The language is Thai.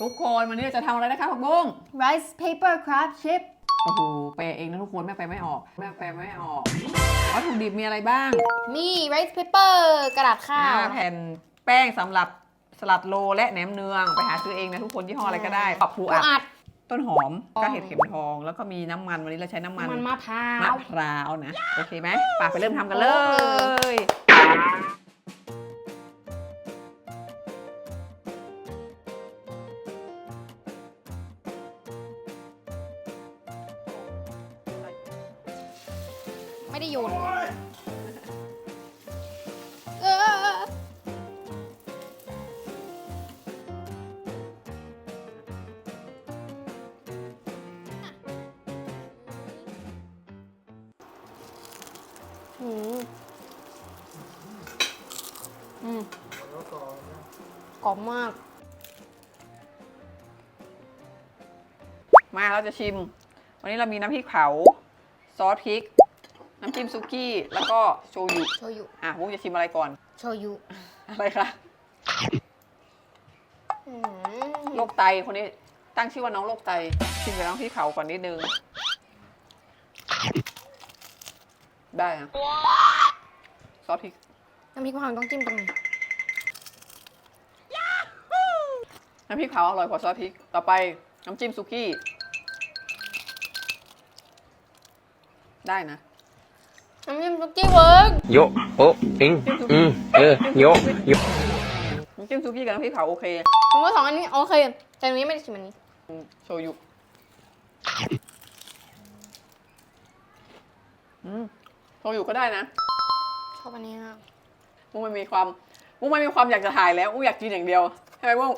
ทุกคนวันนี้เราจะทำอะไรนะคะผักบุ้ง rice paper crab chip โอ้โหแปลเองนะทุกคนแม่แปลไม่ออก แม่แปลไม่ออกวัตถุดิบมีอะไรบ้างมี rice paper กระดาษข้าวอ่าแผ่นแป้งสำหรับสลัดโลและแหนมเนือง ไปหาซื้อเองนะทุกคนยี่ห้ออะไรก็ได้ปรับปูปูอัด อัดต้นหอมก็เห็ดเข็มทอง แล้วก็มีน้ำมันวันนี้เราใช้น้ำมันมันมะพร้ามะว พร้าวนะ โอเคไหมป่าไปเริ่มทำกันเลโอเคย ไม่ได้โยนเอออืมอืมกรอบมาก มาเราจะชิม วันนี้เรามีน้ำพริกเผา ซอสพริก น้ำจิ้มซุกี้ แล้วก็โชยุ โชยุ อะวุ้งจะชิมอะไรก่อน โชยุอะไรคะอืมโรคไตคนนี้ตั้งชื่อว่าน้องโรคไตชิมกับน้ำพริกเผาก่อนนิดนึง ได้อะซอสพริกน้ำพริกมะพร้าวต้องจิ้มตรงไหนน้ำพริกเผาอร่อยกว่าซอสพริก ต่อไปน้ำจิ้มซุกี้ ได้นะ น้ำจิ้มซุกี้เวิร์กโยะโอะติงอืมเออโยะโยะน้ำจิ้มซุกี้กับน้ำพริกเผาโอเคผมว่าสองอันนี้โอเค แต่อันนี้ไม่ได้ชิมอันนี้อืมโชยุอืมโชยุก็ได้นะ ชอบอันนี้มากมุ้งมันมีความมุ้งมันมีความอยากจะถ่ายแล้วมุ้งอยากกินอย่างเดียวใช่ไหมมุ้ง